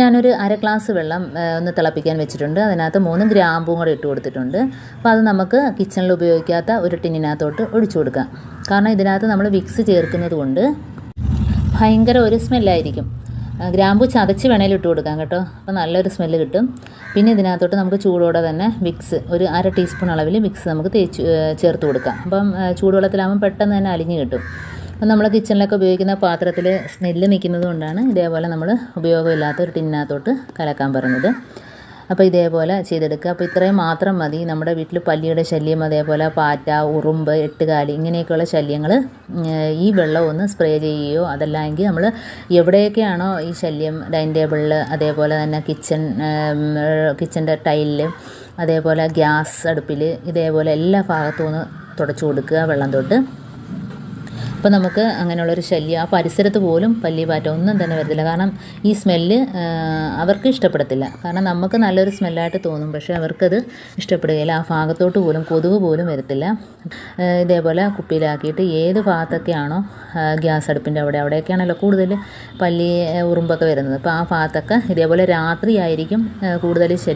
ഞാനൊരു അര ഗ്ലാസ് വെള്ളം ഒന്ന് തിളപ്പിക്കാൻ വെച്ചിട്ടുണ്ട്. അതിനകത്ത് മൂന്ന് ഗ്രാമ്പും കൂടെ ഇട്ട് കൊടുത്തിട്ടുണ്ട്. അപ്പോൾ അത് നമുക്ക് കിച്ചണിൽ ഉപയോഗിക്കാത്ത ഒരു ടിന്നിനകത്തോട്ട് ഒഴിച്ചു കൊടുക്കാം. കാരണം ഇതിനകത്ത് നമ്മൾ വിക്സ് ചേർക്കുന്നത് കൊണ്ട് ഭയങ്കര ഒരു സ്മെല്ലായിരിക്കും ഗ്രാമ്പു ചതച്ച് വേണേലും ഇട്ട് കൊടുക്കാം കേട്ടോ. അപ്പോൾ നല്ലൊരു സ്മെല്ല് കിട്ടും. പിന്നെ ഇതിനകത്തോട്ട് നമുക്ക് ചൂടോടെ തന്നെ വിക്സ് ഒരു അര ടീസ്പൂൺ അളവിൽ വിക്സ് നമുക്ക് തേച്ച് ചേർത്ത് കൊടുക്കാം. അപ്പം ചൂടുവെള്ളത്തിലാകുമ്പോൾ പെട്ടെന്ന് തന്നെ അലിഞ്ഞ് കിട്ടും. അപ്പം നമ്മൾ കിച്ചണിലൊക്കെ ഉപയോഗിക്കുന്ന പാത്രത്തിൽ സ്മെല്ല് നിൽക്കുന്നത് കൊണ്ടാണ് ഇതേപോലെ നമ്മൾ ഉപയോഗമില്ലാത്ത ഒരു ടിന്നകത്തോട്ട് കലക്കാൻ പറഞ്ഞത്. അപ്പോൾ ഇതേപോലെ ചെയ്തെടുക്കുക. അപ്പോൾ ഇത്രയും മാത്രം മതി. നമ്മുടെ വീട്ടിൽ പല്ലിയുടെ ശല്യം അതേപോലെ പാറ്റ ഉറുമ്പ് എട്ടുകാലി ഇങ്ങനെയൊക്കെയുള്ള ശല്യങ്ങൾ ഈ വെള്ളം ഒന്ന് സ്പ്രേ ചെയ്യുകയോ അതല്ലെങ്കിൽ നമ്മൾ എവിടെയൊക്കെയാണോ ഈ ശല്യം ഡൈനിങ് ടേബിളിൽ അതേപോലെ തന്നെ കിച്ചൺ കിച്ചന്റെ ടൈലിൽ അതേപോലെ ഗ്യാസ് അടുപ്പിൽ ഇതേപോലെ എല്ലാ ഭാഗത്തും ഒന്ന് തുടച്ചു കൊടുക്കുക വെള്ളം തൊട്ട്. അപ്പോൾ നമുക്ക് അങ്ങനെയുള്ളൊരു ശല്യം ആ പരിസരത്ത് പോലും പല്ലി പാറ്റ ഒന്നും തന്നെ വരത്തില്ല. കാരണം ഈ സ്മെല്ല് അവർക്ക് ഇഷ്ടപ്പെടത്തില്ല. കാരണം നമുക്ക് നല്ലൊരു സ്മെല്ലായിട്ട് തോന്നും പക്ഷേ അവർക്കത് ഇഷ്ടപ്പെടുകയില്ല. ആ ഭാഗത്തോട്ട് പോലും കൊതുക് പോലും വരത്തില്ല. ഇതേപോലെ കുപ്പിയിലാക്കിയിട്ട് ഏത് ഭാഗത്തൊക്കെയാണോ ഗ്യാസ് അടുപ്പിന്റെ അവിടെ അവിടെയൊക്കെയാണല്ലോ കൂടുതൽ പല്ലി ഉറുമ്പൊക്കെ വരുന്നത്. അപ്പോൾ ആ ഭാഗത്തൊക്കെ ഇതേപോലെ രാത്രിയായിരിക്കും കൂടുതൽ ശല്യം.